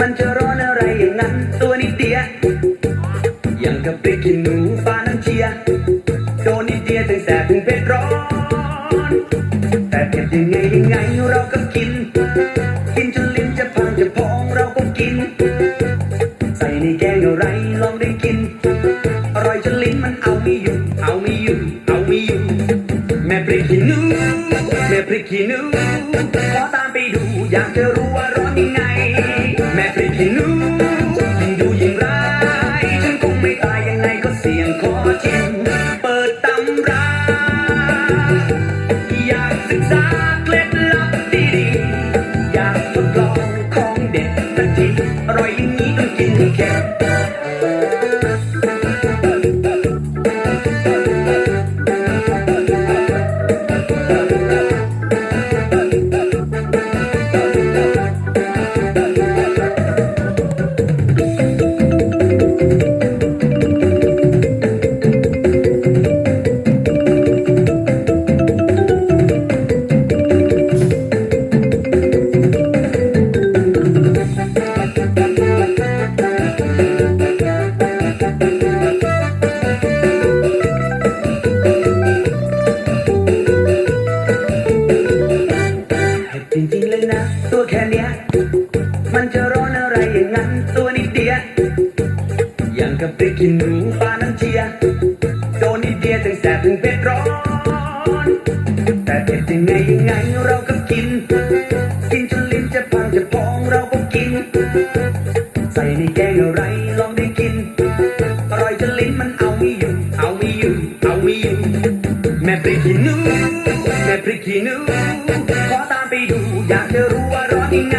มันจะร้อนอะไรอย่างนั้น ตัวนิดเดียยังกับพริกิหนูฟ้าน้ำเชียโดนนิดเดียถึงแสบถึงเป็ดร้อน แต่เผ็ดยังไงยังไงเราก็กิน กินจนลิ้นจะพังจะพองเราก็กิน ใส่ในแกงอะไรลองได้กิน อร่อยจนลิ้นมันเอาไม่อยู่ เอาไม่อยู่ เอาไม่อยู่ แม่ปริกิหนู แม่ปริกิหนูขอตามไปดูอยากจะรู้ว่าร้อนยังไง พริกขี้หนูดูยิ่งร้ายฉันคงไม่ตายยังไงก็เสี่ยงขอชิมเปิดตำราอยากศึกษาเคล็ดลับดีๆอยากทดลองของเด็ดสักทีอร่อยอย่างนี้ต้องกินให้แค่ อะไรอย่างนั้นตัวนิดเดียอย่างกับไปกินหนูปลาน้ำเชียโดนนิดเดียถึงแสบถึงเผ็ดร้อน แต่เผ็ดยังไงยังไงเราก็กิน กินจนลิ้นจะพังจะพองเราก็กิน ใส่ในแกงอะไรลองได้กินอร่อยจนลิ้นมันเอาไม่อยู่เอาไม่อยู่เอาไม่อยู่แม่พริกขี้หนูแม่พริกขี้หนูขอตามไปดูอยากจะรู้ว่าร้อนยังไง